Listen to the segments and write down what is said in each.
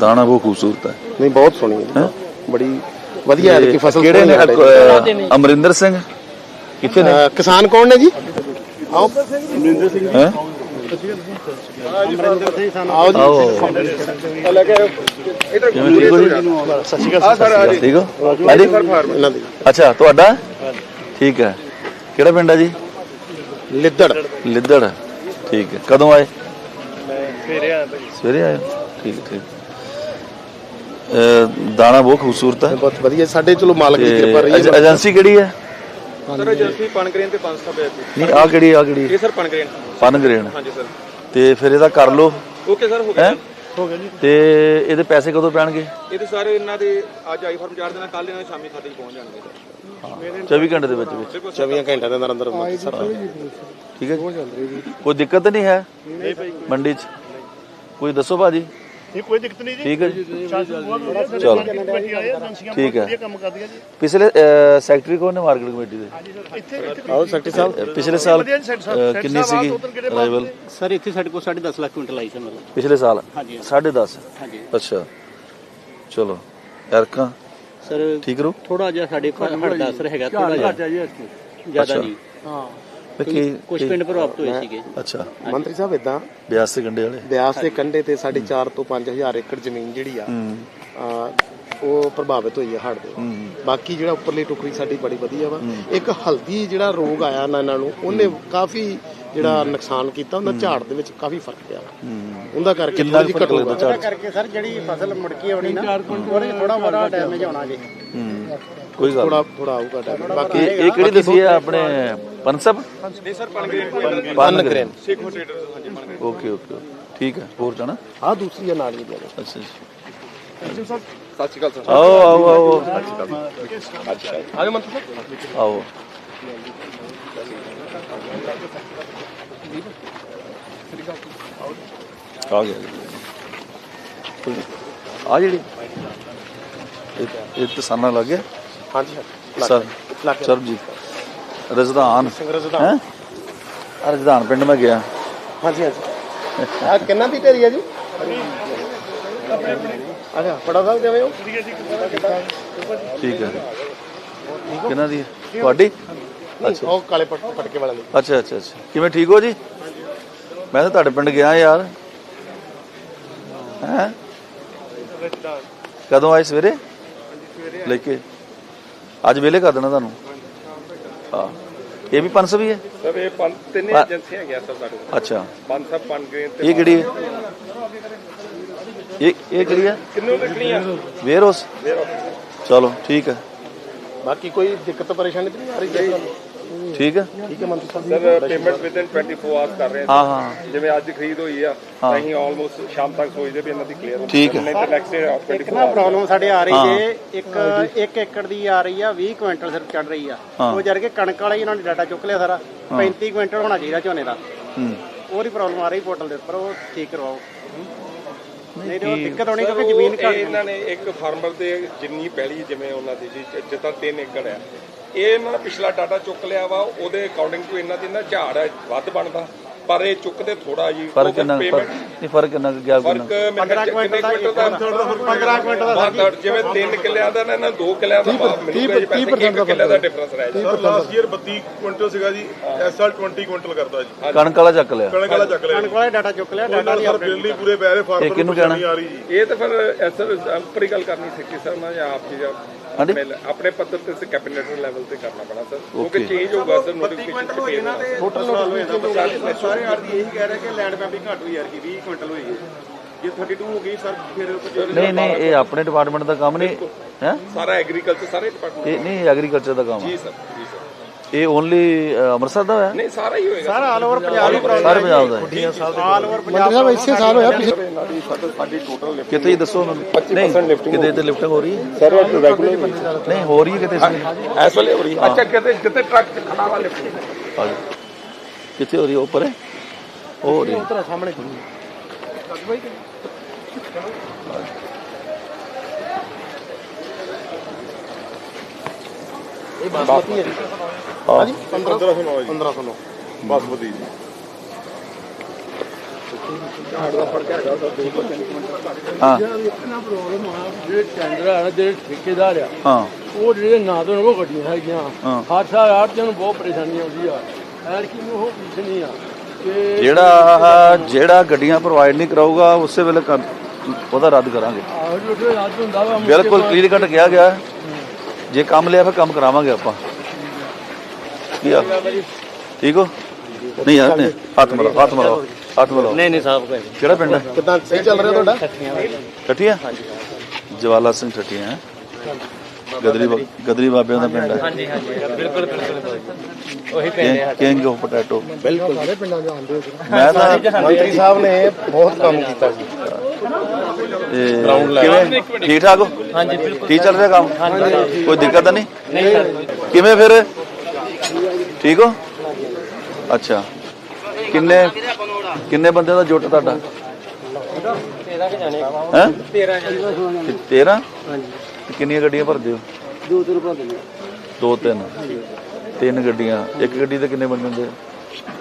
ਦਾਣਾ ਬਹੁਤ ਖੂਬਸੂਰਤ ਹੈ। ਨਹੀਂ ਬਹੁਤ ਸੋਹਣੀ ਹੈ ਬੜੀ ਵਧੀਆ ਹੈ ਕਿ ਫਸਲ ਕਿਹੜੇ ਨੇ? ਅਮਰਿੰਦਰ ਸਿੰਘ? ਕਿੱਥੇ ਨੇ? ਕਿਸਾਨ ਕੌਣ ਨੇ ਜੀ? ਆਓ। ਅਮਰਿੰਦਰ ਸਿੰਘ ਹੈ ਅੱਛਾ ਤੁਹਾਡਾ? ਠੀਕ ਹੈ। ਕਿਹੜਾ ਪਿੰਡ ਆ ਜੀ? ਲਿੱਦੜ। ਲਿੱਦੜ। ਠੀਕ ਹੈ। ਕਦੋਂ ਆਏ? ਸਵੇਰੇ ਆਏ ਠੀਕ ਠੀਕ। ਅ, ਦਾਣਾ ਬਹੁਤ ਖੂਬਸੂਰਤ ਹੈ। ਬਹੁਤ ਵਧੀਆ। ਸਾਡੇ ਚਲੋ ਮਾਲਕ ਦੀ ਕਿਰਪਾ ਰਹੀ ਹੈ ਏਜੰਸੀ ਕਿਹੜੀ ਹੈ? ਸਰ ਏਜੰਸੀ ਪਨਗ੍ਰੇਨ ਤੇ 500 ਰੁਪਏ ਨਹੀਂ ਆ ਕਿਹੜੀ ਆ ਕਿਹੜੀ? ਇਹ ਸਰ ਪਨਗ੍ਰੇਨ। ਪਨਗ੍ਰੇਨ। ਹਾਂਜੀ ਸਰ। ਤੇ ਫਿਰ ਇਹਦਾ ਕਰ ਲਓ। ਓਕੇ ਸਰ ਹੋ ਗਿਆ। ਹੈ? ਹੋ ਗਿਆ ਜੀ। ਤੇ ਇਹਦੇ ਪੈਸੇ ਕਦੋਂ ਪੈਣਗੇ? ਇਹ ਤੇ ਸਾਰੇ ਇਹਨਾਂ ਦੇ ਅੱਜ ਆਈ ਫਾਰਮ ਚਾਰ ਦਿਨਾਂ ਕੱਲ ਇਹਨਾਂ ਦੇ ਸ਼ਾਮੀ ਖਾਤੇ 'ਚ ਪਹੁੰਚ ਜਾਣਗੇ। ਸਰ 24 ਘੰਟੇ ਦੇ ਵਿੱਚ ਵਿੱਚ। ਬਿਲਕੁਲ ਸਰ। 24 ਘੰਟਿਆਂ ਦੇ ਅੰਦਰ ਅੰਦਰ ਸਰ। ਠੀਕ ਹੈ ਜੀ। ਕੋਈ ਦਿੱਕਤ ਨਹੀਂ ਹੈ? ਮੰਡੀ 'ਚ? ਕੋਈ ਦੱਸੋ ਭਾਜੀ? ਇਹ ਕੋਈ ਦਿੱਕਤ ਨਹੀਂ ਜੀ। ਠੀਕ ਹੈ ਜੀ। ਚਲੋ। ਠੀਕ ਹੈ। ਕੰਮ ਕਰਦੀਆਂ ਜੀ ਪਿਛਲੇ ਸੈਕਟਰੀ ਕੋਣ ਨੇ ਮਾਰਕੀਟ ਕਮੇਟੀ ਦੇ ਆਓ ਸੈਕਟਰੀ ਸਾਹਿਬ। ਪਿਛਲੇ ਸਾਲ ਕਿੰਨੀ ਸੀਗੀ ਅਰਾਈਵਲ ਸਰ ਇੱਥੇ ਸਾਡੇ ਕੋਲ 10.5 ਲੱਖ ਕੁਇੰਟਲ ਆਈ ਸੀ ਮਤਲਬ ਪਿਛਲੇ ਸਾਲ? ਹਾਂਜੀ 10.5 ਹਾਂਜੀ। ਅੱਛਾ। ਚਲੋ। ਐਰਕਾ? ਸਰ ਠੀਕ ਰਹੋ? ਥੋੜਾ ਜਿਹਾ ਸਾਡੇ ਦਾ ਅਸਰ ਹੈਗਾ ਥੋੜਾ ਜਿਹਾ। ਜ਼ਿਆਦਾ। ਨਹੀਂ। ਕੀ ਕੁਝ ਪਿੰਡ ਪ੍ਰਭਾਵਿਤ ਹੋਏ ਸੀਗੇ ਅੱਛਾ। ਮੰਤਰੀ ਸਾਹਿਬ ਇਦਾਂ ਬਿਆਸ ਦੇ ਗੰਡੇ ਵਾਲੇ? ਬਿਆਸ ਦੇ ਕੰਢੇ ਤੇ ਸਾਡੀ 4 ਤੋਂ 5000 ਏਕੜ ਜ਼ਮੀਨ ਜਿਹੜੀ ਆ ਉਹ ਪ੍ਰਭਾਵਿਤ ਹੋਈ ਹੈ ਹੜ੍ਹ ਦੇ। ਬਾਕੀ ਜਿਹੜਾ ਉੱਪਰਲੀ ਟੁਕੜੀ ਸਾਡੀ ਬੜੀ ਵਧੀਆ ਵਾ। ਇੱਕ ਹਲਦੀ ਜਿਹੜਾ ਰੋਗ ਆਇਆ ਨਾ ਇਹਨਾਂ ਨੂੰ ਉਹਨੇ ਕਾਫੀ ਜਿਹੜਾ ਨੁਕਸਾਨ ਕੀਤਾ ਉਹਦਾ ਝਾੜ ਦੇ ਵਿੱਚ ਕਾਫੀ ਫ਼ਰਕ ਪਿਆ। ਉਹਦਾ ਕਰਕੇ ਕਿੰਨਾ ਕੁ ਲੱਗਦਾ ਝਾੜ 'ਚ? ਕਰਕੇ ਸਰ ਜਿਹੜੀ ਫਸਲ ਮੁੜਕੀ ਆਉਣੀ ਨਾ ਉਹਦੇ ਥੋੜਾ ਬੜਾ ਡੈਮੇਜ ਹੋਣਾ ਜੀ। ਕੋਈ ਗੱਲ ਥੋੜਾ ਥੋੜਾ ਆਊਗਾ ਟਾਈਮ ਬਾਕੀ ਇਹ ਇਹ ਕਿਹੜੀ ਦੱਸੀ ਹੈ ਆਪਣੇ ਪਨਸਬ ਨਹੀਂ ਸਰ ਪਨਗ੍ਰੇਨ ਪਨਗ੍ਰੇਨ ਸਿੱਖ ਟ੍ਰੇਡਰਸ ਹਾਂਜੀ ਪਨਗ੍ਰੇਨ ਓਕੇ ਓਕੇ ਠੀਕ ਹੈ ਹੋਰ ਜਾਣਾ? ਆ ਦੂਸਰੀ ਆ ਨਾਲ ਹੀ ਦੇ ਅੱਛਾ ਅੱਛਾ। ਸਤਿ ਸ਼੍ਰੀ ਅਕਾਲ ਸਰ। ਆਓ ਆਓ ਆਓ। ਆਜੋ ਮੰਤਰੀ ਸਾਹਿਬ। ਆਓ। ਆ ਗਿਆ। ਆ ਜਿਹੜੀ। ਇਹ- ਇਹ ਤਾਂ ਸਾਨਾ ਲੱਗ ਗਿਆ? ਹਾਂਜੀ ਸਰ। ਲੱਗ ਸਰ ਜੀ ਰਜ਼ਦਾਨ। ਹੈ? ਰਜ਼ਦਾਨ ਪਿੰਡ ਮੈਂ ਗਿਆ। ਹਾਂਜੀ ਹਾਂਜੀ। ਆ ਕਿੰਨਾ ਦੀ ਢੇਰੀ ਆ ਜੀ? ਅੱਛਾ ਫੜਾ ਸਾਹਿਬ ਕਿਵੇਂ ਹੋ? ਠੀਕ ਹੈ। ਕਿਹਨਾਂ ਦੀ ਹੈ? ਤੁਹਾਡੀ? ਅੱਛਾ। ਉਹ ਕਾਲੇ ਪਟ ਪਟਕੇ ਵਾਲਿਆਂ ਦੀ। ਅੱਛਾ ਅੱਛਾ ਅੱਛਾ। ਕਿਵੇਂ ਠੀਕ ਹੋ ਜੀ? ਮੈਂ ਤਾਂ ਤੁਹਾਡੇ ਪਿੰਡ ਗਿਆ ਯਾਰ। ਹੈ? ਕਦੋਂ ਆਏ ਸਵੇਰੇ? ਲੈ ਕੇ। ਅੱਜ ਵੇਲੇ ਕਰ ਦੇਣਾ ਤੁਹਾਨੂੰ। ਹਾਂ। ਇਹ ਵੀ 500 ਵੀ ਹੈ? ਸਰ ਇਹ ਪੰਜ ਤਿੰਨੇ ਏਜੰਸੀਆਂ ਹੈਗੀਆਂ ਸਰ ਸਾਡੇ ਕੋਲ। ਅੱਛਾ। ਪੰਜ ਸਰ ਪਨਗ੍ਰੇਨ ਤੇ ਇਹ ਕਿਹੜੀ ਹੈ? ਇਹ ਇਹ ਕਿਹੜੀ ਹੈ? ਕਿੰਨੇ ਨਿਕਲੀਆਂ ਵੇਅਰ ਹਾਊਸ ਚਲੋ ਠੀਕ ਹੈ। ਬਾਕੀ ਕੋਈ ਦਿੱਕਤ ਪਰੇਸ਼ਾਨੀ ਤਾਂ ਨਹੀਂ ਆ ਰਹੀ? ਜੀ ਠੀਕ ਹੈ? ਠੀਕ ਹੈ ਮੰਤਰੀ ਸਾਹਿਬ ਸਰ ਪੇਮੈਂਟ ਵਿਦਨ 24 ਆਵਰਸ ਕਰ ਰਹੇ ਹਾਂ ਹਾਂ। ਜਿਵੇਂ ਅੱਜ ਖਰੀਦ ਹੋਈ ਆ ਅਸੀਂ ਆਲਮੋਸਟ ਸ਼ਾਮ ਤੱਕ ਸੋਚਦੇ ਵੀ ਇਹਨਾਂ ਦੀ ਕਲੀਅਰ ਹੋ ਠੀਕ ਹੈ। ਨਹੀਂ ਤਾਂ ਨੈਕਸਟ ਡੇ 24 ਨਾ ਪ੍ਰੋਬਲਮ ਸਾਡੇ ਆ ਰਹੀ ਹਾਂ। ਜੇ ਇੱਕ 1 ਏਕੜ ਦੀ ਆ ਰਹੀ ਆ 20 ਕੁਇੰਟਲ ਸਿਰਫ ਚੜ ਰਹੀ ਆ। ਉਹ ਜਰ ਕੇ ਕਣਕ ਵਾਲਾ ਹੀ ਇਹਨਾਂ ਨੇ ਡਾਟਾ ਚੁੱਕ ਲਿਆ ਸਾਰਾ। 35 ਕੁਇੰਟਲ ਹੋਣਾ ਚਾਹੀਦਾ ਝੋਨੇ ਦਾ। ਹੂੰ। ਉਹਦੀ ਪ੍ਰੋਬਲਮ ਆ ਰਹੀ ਪੋਰਟਲ ਦੇ ਉੱਪਰ ਉਹ ਠੀਕ ਕਰਵਾਓ। ਨਹੀਂ ਤੇ ਉਹ ਦਿੱਕਤ ਆਉਣੀ ਕਿਉਂਕਿ ਜ਼ਮੀਨ ਘੱਟ ਇਹਨਾਂ ਨੇ ਇੱਕ ਫਾਰਮਰ ਦੇ ਜਿੰਨੀ ਪੈਲੀ ਜਿਵੇਂ ਉਹਨਾਂ ਦੀ ਜਿੱਦਾਂ 3 ਏਕੜ ਆ। ਇਹ ਨੇ ਪਿਛਲਾ ਡਾਟਾ ਚੁੱਕ ਲਿਆ ਵਾ ਉਹਦੇ ਅਕੋਰਡਿੰਗ ਟੂ ਇਹਨਾਂ ਦੀ ਨਾ ਝਾੜ ਹੈ, ਵੱਧ ਬਣਦਾ। ਪਰ ਇਹ ਚੁੱਕਦੇ ਥੋੜਾ ਜੀ ਕਿੰਨਾ payment- ਨਹੀਂ ਫ਼ਰਕ ਕਿੰਨਾ ਗਿਆ ਕਿੰਨਾ ਫ਼ਰਕ 15 ਕੁਇੰਟਲ ਦਾ 15 ਕੁਇੰਟਲ ਦਾ ਦਾ ਜਿਵੇਂ 3 ਕਿੱਲਿਆਂ ਦਾ ਨਾ ਇਹਨਾਂ 2 ਕਿੱਲਿਆਂ ਦਾ ਭਾਅ ਮਿਲੂਗਾ ਜੀ ਪੈਸੇ 1 ਕਿੱਲੇ ਦਾ ਡਿਫਰੈਂਸ ਰਹਿ ਜੀ ਸਰ ਲਾਸਟ ਈਅਰ 32 ਕੁਇੰਟਲ ਸੀਗਾ ਜੀ ਇਸ ਸਾਲ 20 ਕੁਇੰਟਲ ਕਰਦਾ ਜੀ। ਕਣਕ ਵਾਲਾ ਚੱਕ ਲਿਆ। ਕਣਕ ਵਾਲਾ ਚੱਕ ਲਿਆ ਕਣਕ ਵਾਲਾ ਡਾਟਾ ਚੁੱਕ ਲਿਆ ਡਾਟਾ ਉਹਨਾਂ ਨਹੀਂ ਸਰ ਆਪਣੇ ਬਿੱਲ ਨਹੀਂ ਪੂਰੇ ਪੈ ਰਹੇ ਫਾਰਮਰ ਇਹ ਕਿਹਨੂੰ ਨੂੰ ਕਹਿਣਾ? ਤਾਂ ਫਿਰ ਐਸਰ ਉੱਪਰ ਹੀ ਗੱਲ ਕਰਨੀ ਸਿੱਖੀ ਸਰ ਨਾਲ ਜਾਂ ਆਪ ਜੀ ਜਾਂ ਆਪਣੇ ਪੱਧਰ ਤੇ ਕੈਬਨਿਟ ਲੈਵਲ ਤੇ ਕਰਨਾ ਪੈਣਾ ਸਰ। ਕਿਉਂਕਿ. ਚੇਂਜ ਹੋਊਗਾ ਸਰ ਨੋਟੀਫਿਕੇਸ਼ਨ ਟੋਟਲ ਨੋਟੀਫਿਕੇਸ਼ਨ ਸਾਰੇ ਆਰਦੀ ਇਹੀ ਕਹਿ ਰਹੇ ਕਿ ਲੈਂਡ ਪੈਂਪਿੰਗ ਘੱਟ ਹੋਈ ਯਾਰ ਕਿ 20 ਕੁਇੰਟਲ ਹੋਈ ਹੈ। ਜੇ 32 ਹੋ ਗਈ ਸਰ ਫਿਰ ਕੁਝ ਨਹੀਂ ਨਹੀਂ ਇਹ ਆਪਣੇ ਡਿਪਾਰਟਮੈਂਟ ਦਾ ਕੰਮ ਨਹੀਂ। ਹੈ? ਸਾਰਾ ਐਗਰੀਕਲਚਰ ਸਾਰੇ ਡਿਪਾਰਟਮੈਂਟ ਇਹ ਨਹੀਂ ਐਗਰੀਕਲਚਰ ਦਾ ਕੰਮ ਜੀ ਸਰ ਜੀ ਸਰ। ਇਹ ਓਨਲੀ ਅੰਮ੍ਰਿਤਸਰ ਦਾ ਹੈ ਨਹੀਂ ਸਾਰਾ ਹੀ ਹੋਏਗਾ। ਸਾਰਾ ਆਲ ਓਵਰ ਪੰਜਾਬ ਹੀ ਸਾਰੇ ਪੰਜਾਬ ਦਾ ਹੈ। ਆਲ ਓਵਰ ਪੰਜਾਬ ਸਾਹਿਬ ਇਸੇ ਸਾਲ ਹੋਇਆ ਪਿਛਲੇ ਕਿਤੇ ਹੀ ਦੱਸੋ ਮੈਨੂੰ ਨਹੀਂ ਕਿਤੇ ਤੇ ਲਿਫਟਿੰਗ ਹੋ ਰਹੀ ਹੈ? ਸਰ ਰੈਗੂਲਰ ਨਹੀਂ ਹੋ ਰਹੀ ਹੈ ਕਿਤੇ ਇਸ ਵੇਲੇ ਹੋ ਰਹੀ ਹੈ। ਅੱਛਾ ਕਿਤੇ ਜਿੱਤੇ ਟਰੱਕ ਚ ਖੜਾ ਜਾਓ। ਕਿੱਥੇ ਹੋ ਰਹੀ ਹੈ? ਉੱਪਰ ਹੈ? ਹੋ ਰਹੀ ਹੈ। ਤੇਰਾ ਸਾਹਮਣੇ ਇਹ ਬਾਸਮਤੀ ਹੈ ਜੀ। ਹਾਂ। 1509 ਜੀ 1509 ਬਾਸਮਤੀ ਜੀ ਹਾਂ ਇਤਨਾ ਪ੍ਰੋਬਲਮ ਆ ਜਿਹੜੇ ਟੈਂਡਰ ਆ ਨਾ, ਜਿਹੜੇ ਠੇਕੇਦਾਰ ਆ ਹਾਂ। ਉਹ ਜਿਹੜੇ ਨਾ ਤੋਂ ਉਹ ਗੱਡੀਆਂ ਹੈਗੀਆਂ। ਹਾਂ। ਹਰ ਸਾਲ ਆੜਤੀਆਂ ਨੂੰ ਬਹੁਤ ਪਰੇਸ਼ਾਨੀ ਆਉਂਦੀ ਆ ਐਰ ਕੀ ਨੂੰ ਉਹ ਕੁਛ ਨਹੀਂ ਆ। ਜਿਹੜਾ ਜਿਹੜਾ ਗੱਡੀਆਂ ਪ੍ਰੋਵਾਈਡ ਨਹੀਂ ਕਰਾਊਗਾ ਉਸੇ ਵੇਲੇ ਉਹਦਾ ਰੱਦ ਕਰਾਂਗੇ। ਬਿਲਕੁਲ ਕਲੀਅਰ ਕੱਟ ਕਿਹਾ ਗਿਆ। ਹੈ। ਜੇ ਕੰਮ ਲਿਆ ਫਿਰ ਕੰਮ ਕਰਾਵਾਂਗੇ ਆਪਾਂ। ਕੀ ਆ? ਠੀਕ ਹੋ? ਨਹੀਂ ਯਾਰ ਨਹੀਂ ਹੱਥ ਮਿਲਾਓ ਹੱਥ ਮਿਲਾਓ ਹੱਥ ਮਿਲਾਓ। ਨਹੀਂ ਨਹੀਂ ਸਾਹਿਬ ਕੋਈ ਕਿਹੜਾ ਪਿੰਡ ਹੈ ਕਿਦਾਂ ਸਹੀ ਚੱਲ ਰਿਹਾ ਤੁਹਾਡਾ? ਠੱਠੀਆਂ ਜਵਾਲਾ ਸਿੰਘ ਠੱਠੀਆਂ ਹੈ? ਗਦਰੀ ਗਦਰੀ ਬਾਬਿਆਂ ਦਾ ਪਿੰਡ ਹੈ ਹਾਂਜੀ ਹਾਂਜੀ। ਬਿਲਕੁਲ ਬਿਲਕੁਲ ਉਹੀ ਕਿੰਗ ਆਫ ਪੋਟੈਟੋ। ਬਿਲਕੁਲ। ਮੈਂ ਤਾਂ ਮੰਤਰੀ ਸਾਹਿਬ ਨੇ ਬਹੁਤ ਕੰਮ ਕੀਤਾ ਜੀ ਇਹ, ਕਿਵੇਂ? ਠੀਕ ਠਾਕ ਹੋ? ਹਾਂਜੀ ਬਿਲਕੁਲ ਠੀਕ ਚੱਲ ਰਿਹਾ ਕੰਮ? ਕੋਈ ਦਿੱਕਤ ਤਾਂ ਨਹੀਂ? ਨਹੀਂ ਸਰ। ਕਿਵੇਂ ਫਿਰ? ਠੀਕ ਹੋ? ਅੱਛਾ। ਕਿੰਨੇ ਕਿੰਨੇ ਬੰਦੇ ਦਾ ਜੁੱਟ ਤੁਹਾਡਾ? ਤੇਰਾ ਕਿ ਜਾਣੇ। ਹੈ? 13 ਜੀ 13 ਤੇ ਕਿੰਨੀਆਂ ਗੱਡੀਆਂ ਭਰਦੇ ਹੋ? ਤਿੰਨ ਦੋ ਤਿੰਨ ਤਿੰਨ ਗੱਡੀਆਂ ਇੱਕ ਗੱਡੀ ਤੇ ਕਿੰਨੇ ਬੰਦੇ ਹੁੰਦੇ?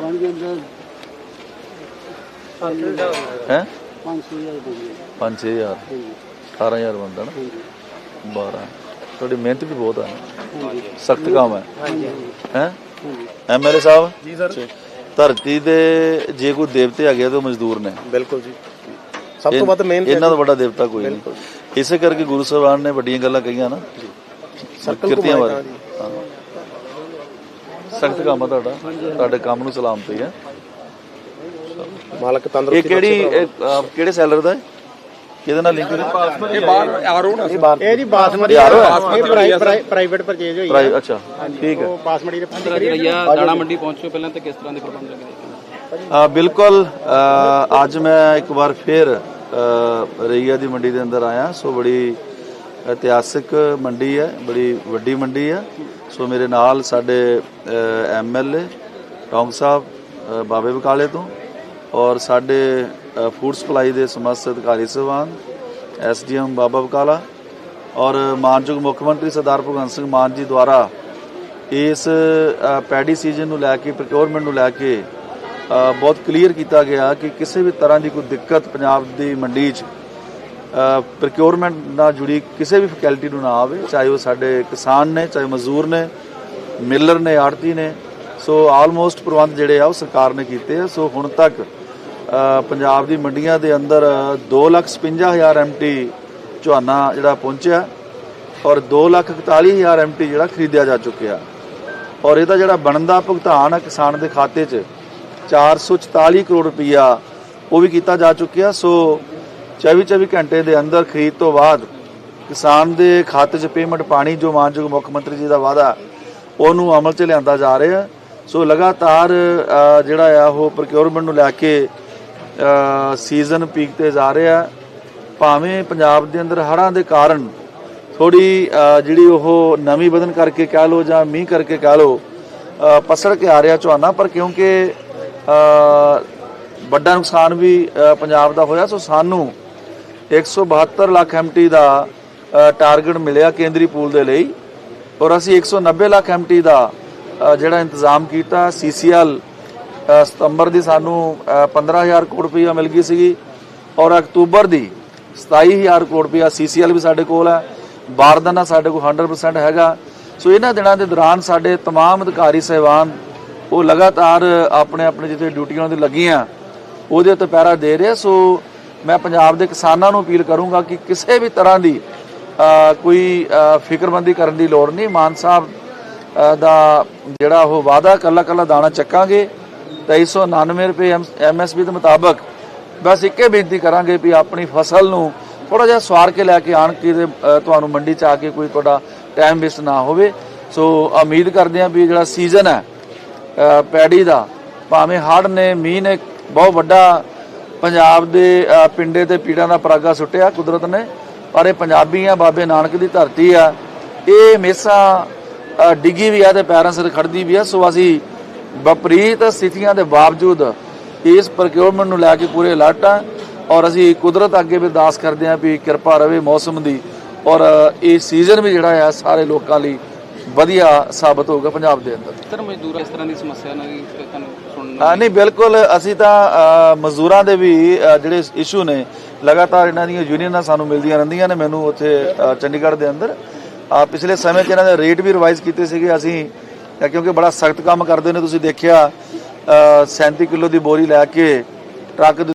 ਬਣ ਜਾਂਦਾ ਹੈ? 5000 ਦੇ 5-6000 18000 ਬੰਦਾ ਨਾ? 12 ਤੁਹਾਡੀ ਮਿਹਨਤ ਵੀ ਬਹੁਤ ਹੈ ਸਖਤ ਕੰਮ ਹੈ? ਹੈ ਐਮਐਲਏ ਸਾਹਿਬ? ਜੀ ਸਰ। ਧਰਤੀ ਦੇ ਜੇ ਕੋਈ ਦੇਵਤੇ ਹੈਗੇ ਤਾਂ ਮਜ਼ਦੂਰ ਨੇ। ਬਿਲਕੁਲ ਜੀ। ਸਭ ਤੋਂ ਵੱਧ ਮਿਹਨਤ ਇਹਨਾਂ ਤੋਂ ਵੱਡਾ ਦੇਵਤਾ ਕੋਈ ਨਹੀਂ। ਇਸੇ ਕਰਕੇ ਗੁਰੂ ਸਾਹਿਬਾਨ ਨੇ ਵੱਡੀਆਂ ਗੱਲਾਂ ਕਹੀਆਂ ਨਾ। ਕਿਰਤੀਆਂ ਬਾਰੇ। ਸਖਤ ਕੰਮ ਆ ਤੁਹਾਡਾ। ਤੁਹਾਡੇ ਕੰਮ ਨੂੰ ਸਲਾਮਤੀ ਹੈ। ਮਾਲਕ ਇਹ ਤੰਦਰੁਸਤੀ ਕਿਹੜੀ ਇਹ, ਕਿਹੜੇ ਸੈਲਰ ਦਾ ਹੈ? ਕਿਹਦੇ ਨਾਲ ਲਿੰਕ ਹੈ ਇਹ ਬਾਹਰ ਆਰੋ ਨਾ ਇਹ ਜੀ ਬਾਸਮਤੀ ਯਾਰ। ਇਹ ਪ੍ਰਾਈਵੇਟ ਪਰਚੇਜ ਹੋਈ ਪ੍ਰਾਈ ਅੱਛਾ ਠੀਕ ਹੈ। ਉਹ ਬਾਸਮਤੀ ਦੇ ਰਈਆ ਦਾਣਾ ਮੰਡੀ ਪਹੁੰਚੋ ਪਹਿਲਾਂ ਤੇ ਕਿਸ ਤਰ੍ਹਾਂ ਦੇ ਪ੍ਰਬੰਧ ਲੱਗੇ ਅ, ਬਿਲਕੁਲ ਅ, ਅੱਜ ਮੈਂ ਇੱਕ ਵਾਰ ਫਿਰ ਅ, ਰਈਆ ਦੀ ਮੰਡੀ ਦੇ ਅੰਦਰ ਆਇਆ। ਸੋ ਬੜੀ ਇਤਿਹਾਸਿਕ ਮੰਡੀ ਹੈ, ਬੜੀ ਵੱਡੀ ਮੰਡੀ ਹੈ। ਸੋ ਮੇਰੇ ਨਾਲ ਸਾਡੇ ਐਮਐਲਏ ਟੌਂਗ ਸਾਹਿਬ ਬਾਬੇ ਬਕਾਲੇ ਤੋਂ ਔਰ ਸਾਡੇ ਫੂਡ ਸਪਲਾਈ ਦੇ ਸਮਸਤ ਅਧਿਕਾਰੀ ਸਹਿਬਾਨ ਐਸਡੀਐਮ ਬਾਬਾ ਬਕਾਲਾ ਔਰ ਮਾਨਯੋਗ ਮੁੱਖ ਮੰਤਰੀ ਸਰਦਾਰ ਭਗਵੰਤ ਸਿੰਘ ਮਾਨ ਜੀ ਦੁਆਰਾ ਇਸ ਪੈਡੀ ਸੀਜ਼ਨ ਨੂੰ ਲੈ ਕੇ ਪ੍ਰੋਕਿਉਰਮੈਂਟ ਨੂੰ ਲੈ ਕੇ ਬਹੁਤ ਕਲੀਅਰ ਕੀਤਾ ਗਿਆ ਕਿ ਕਿਸੇ ਵੀ ਤਰ੍ਹਾਂ ਦੀ ਕੋਈ ਦਿੱਕਤ ਪੰਜਾਬ ਦੀ ਮੰਡੀ 'ਚ ਪ੍ਰੋਕਿਉਰਮੈਂਟ ਨਾਲ ਜੁੜੀ ਕਿਸੇ ਵੀ ਫੈਕਲਟੀ ਨੂੰ ਨਾ ਆਵੇ, ਚਾਹੇ ਉਹ ਸਾਡੇ ਕਿਸਾਨ ਨੇ, ਚਾਹੇ ਮਜ਼ਦੂਰ ਨੇ ਮਿਲਰ ਨੇ ਆੜਤੀ ਨੇ, ਸੋ ਆਲਮੋਸਟ ਪ੍ਰਬੰਧ ਜਿਹੜੇ ਆ ਉਹ ਸਰਕਾਰ ਨੇ ਕੀਤੇ ਆ। ਸੋ ਹੁਣ ਤੱਕ ਪੰਜਾਬ ਦੀ ਮੰਡੀਆਂ ਦੇ ਅੰਦਰ 255000 ਐਮਟੀ ਝੋਨਾ ਜਿਹੜਾ ਪਹੁੰਚਿਆ ਔਰ 241000 ਐਮਟੀ ਜਿਹੜਾ ਖਰੀਦਿਆ ਜਾ ਚੁੱਕਿਆ। ਔਰ ਇਹਦਾ ਜਿਹੜਾ ਬਣਦਾ ਭੁਗਤਾਨ ਆ ਕਿਸਾਨ ਦੇ ਖਾਤੇ 'ਚ 444 ਕਰੋੜ ਰੁਪਈਆ ਉਹ ਵੀ ਕੀਤਾ ਜਾ ਚੁੱਕਿਆ। ਸੋ 24 24 ਘੰਟੇ ਦੇ ਅੰਦਰ ਖਰੀਦ ਤੋਂ ਬਾਅਦ ਕਿਸਾਨ ਦੇ ਖਾਤੇ 'ਚ ਪੇਮੈਂਟ ਪਾਣੀ, ਜੋ ਮਾਨਯੋਗ ਮੁੱਖ ਮੰਤਰੀ ਜੀ ਦਾ ਵਾਅਦਾ, ਉਹਨੂੰ ਅਮਲ 'ਚ ਲਿਆਂਦਾ ਜਾ ਰਿਹਾ। ਸੋ ਲਗਾਤਾਰ ਜਿਹੜਾ ਆ, ਉਹ ਪ੍ਰੋਕਿਉਰਮੈਂਟ ਨੂੰ ਲੈ ਕੇ ਸੀਜ਼ਨ ਪੀਕ ਤੇ ਜਾ ਰਿਹਾ। ਭਾਵੇਂ ਪੰਜਾਬ ਦੇ ਅੰਦਰ ਹੜ੍ਹਾਂ ਦੇ ਕਾਰਨ ਥੋੜੀ ਜਿਹੜੀ ਉਹ ਨਵੀਂ ਬਦਨ ਕਰਕੇ ਕਹਿ ਲੋ ਜਾਂ ਮੀਂਹ ਕਰਕੇ ਕਹਿ ਲੋ ਪਸੜ ਕੇ ਆ ਰਿਹਾ ਝੋਨਾ, ਪਰ ਕਿਉਂਕਿ ਵੱਡਾ ਨੁਕਸਾਨ ਵੀ ਪੰਜਾਬ ਦਾ ਹੋਇਆ, ਸੋ ਸਾਨੂੰ 172 ਲੱਖ ਐਮਟੀ ਦਾ ਅ, ਟਾਰਗੇਟ ਮਿਲਿਆ ਕੇਂਦਰੀ ਪੂਲ ਦੇ ਲਈ ਔਰ ਅਸੀਂ 190 ਲੱਖ ਐਮਟੀ ਦਾ ਅ, ਜਿਹੜਾ ਇੰਤਜ਼ਾਮ ਕੀਤਾ ਸੀਸੀਐਲ ਸਤੰਬਰ ਦੀ ਸਾਨੂੰ ਅ, 15000 ਕਰੋੜ ਰੁਪਈਆ ਮਿਲ ਗਈ ਸੀਗੀ ਔਰ ਅਕਤੂਬਰ ਦੀ 27000 ਕਰੋੜ ਰੁਪਈਆ ਸੀਸੀਐਲ ਵੀ ਸਾਡੇ ਕੋਲ ਹੈ ਬਾਰਦਾਨਾ ਸਾਡੇ ਕੋਲ 100% ਹੈਗਾ ਸੋ ਇਹਨਾਂ ਦਿਨਾਂ ਦੇ ਦੌਰਾਨ ਸਾਡੇ तमाम ਅਧਿਕਾਰੀ ਸਹਿਬਾਨ ਉਹ ਲਗਾਤਾਰ ਆਪਣੇ ਆਪਣੇ ਜਿੱਥੇ ਡਿਊਟੀਆਂ ਉਹਨਾਂ ਦੀ ਲੱਗੀਆਂ ਉਹਦੇ ਉੱਤੇ ਪਹਿਰਾ ਦੇ ਰਹੇ ਆ। ਸੋ ਮੈਂ ਪੰਜਾਬ ਦੇ ਕਿਸਾਨਾਂ ਨੂੰ ਅਪੀਲ ਕਰੂੰਗਾ ਕਿ ਕਿਸੇ ਵੀ ਤਰ੍ਹਾਂ ਦੀ ਕੋਈ ਫਿਕਰਮੰਦੀ ਕਰਨ ਦੀ ਲੋੜ ਨਹੀਂ। ਮਾਨ ਸਾਹਿਬ ਦਾ ਜਿਹੜਾ ਉਹ ਵਾਅਦਾ ਕੱਲਾ ਕੱਲਾ ਦਾਣਾ ਚੱਕਾਂਗੇ 2399 ਰੁਪਏ ਐਮਐਸਪੀ ਦੇ ਮੁਤਾਬਕ ਬਸ ਇੱਕੇ ਬੇਨਤੀ ਕਰਾਂਗੇ ਵੀ ਆਪਣੀ ਫਸਲ ਨੂੰ ਥੋੜਾ ਜਿਹਾ ਸਵਾਰ ਕੇ ਲੈ ਕੇ ਆਣ ਕੇ ਤੇ, ਤੁਹਾਨੂੰ ਮੰਡੀ ਚ ਆ ਕੇ ਕੋਈ ਤੁਹਾਡਾ ਟਾਈਮ ਵੇਸਟ ਨਾ ਹੋਵੇ। ਸੋ ਉਮੀਦ ਕਰਦੇ ਹਾਂ ਵੀ ਜਿਹੜਾ ਸੀਜ਼ਨ ਹੈ ਪੈੜੀ ਦਾ ਭਾਵੇਂ ਹੜ੍ਹ ਨੇ ਮੀਂਹ ਨੇ ਬਹੁਤ ਵੱਡਾ ਪੰਜਾਬ ਦੇ ਪਿੰਡੇ ਤੇ ਪੀੜਾਂ ਦਾ ਪਰਾਗਾ ਸੁੱਟਿਆ ਕੁਦਰਤ ਨੇ, ਪਰ ਇਹ ਪੰਜਾਬੀ ਆ, ਬਾਬੇ ਨਾਨਕ ਦੀ ਧਰਤੀ ਆ। ਇਹ ਹਮੇਸ਼ਾ ਡਿੱਗੀ ਵੀ ਆ ਤੇ ਪੈਰਾਂ ਸਿਰ ਖੜਦੀ ਵੀ ਆ। ਸੋ ਅਸੀਂ ਵਿਪਰੀਤ ਸਥਿਤੀਆਂ ਦੇ ਬਾਵਜੂਦ ਇਸ ਪ੍ਰੋਕਿਉਰਮੈਂਟ ਨੂੰ ਲੈ ਕੇ ਪੂਰੇ ਅਲਰਟ ਆ ਔਰ ਅਸੀਂ ਕੁਦਰਤ ਅੱਗੇ ਵੀ ਅਰਦਾਸ ਕਰਦੇ ਹਾਂ ਵੀ ਕਿਰਪਾ ਰਵੇ ਮੌਸਮ ਦੀ ਔਰ ਇਹ ਸੀਜ਼ਨ ਵੀ ਜਿਹੜਾ ਆ, ਸਾਰੇ ਲੋਕਾਂ ਲਈ ਵਧੀਆ ਸਾਬਤ ਹੋਊਗਾ ਪੰਜਾਬ ਦੇ ਅੰਦਰ। ਸਰ ਮਜ਼ਦੂਰ ਇਸ ਤਰ੍ਹਾਂ ਦੀ ਸਮੱਸਿਆ ਨਾਲ ਤੁਹਾਨੂੰ ਸੁਣਨ ਨਹੀਂ ਬਿਲਕੁਲ ਅਸੀਂ ਤਾਂ ਮਜ਼ਦੂਰਾਂ ਦੇ ਵੀ ਜਿਹੜੇ ਇਸ਼ੂ ਨੇ ਲਗਾਤਾਰ ਇਹਨਾਂ ਦੀਆਂ ਯੂਨੀਅਨਾਂ ਸਾਨੂੰ ਮਿਲਦੀਆਂ ਰਹਿੰਦੀਆਂ ਨੇ ਮੈਨੂੰ ਉੱਥੇ ਚੰਡੀਗੜ੍ਹ ਦੇ ਅੰਦਰ। ਪਿਛਲੇ ਸਮੇਂ 'ਚ ਇਹਨਾਂ ਦੇ ਰੇਟ ਵੀ ਰਿਵਾਈਜ਼ ਕੀਤੇ ਸੀਗੇ ਅਸੀਂ ਕਿਉਂਕਿ ਬੜਾ ਸਖਤ ਕੰਮ ਕਰਦੇ ਨੇ ਤੁਸੀਂ ਦੇਖਿਆ ਅ, 37 ਕਿਲੋ ਦੀ ਬੋਰੀ ਲੈ ਕੇ ਟਰੱਕ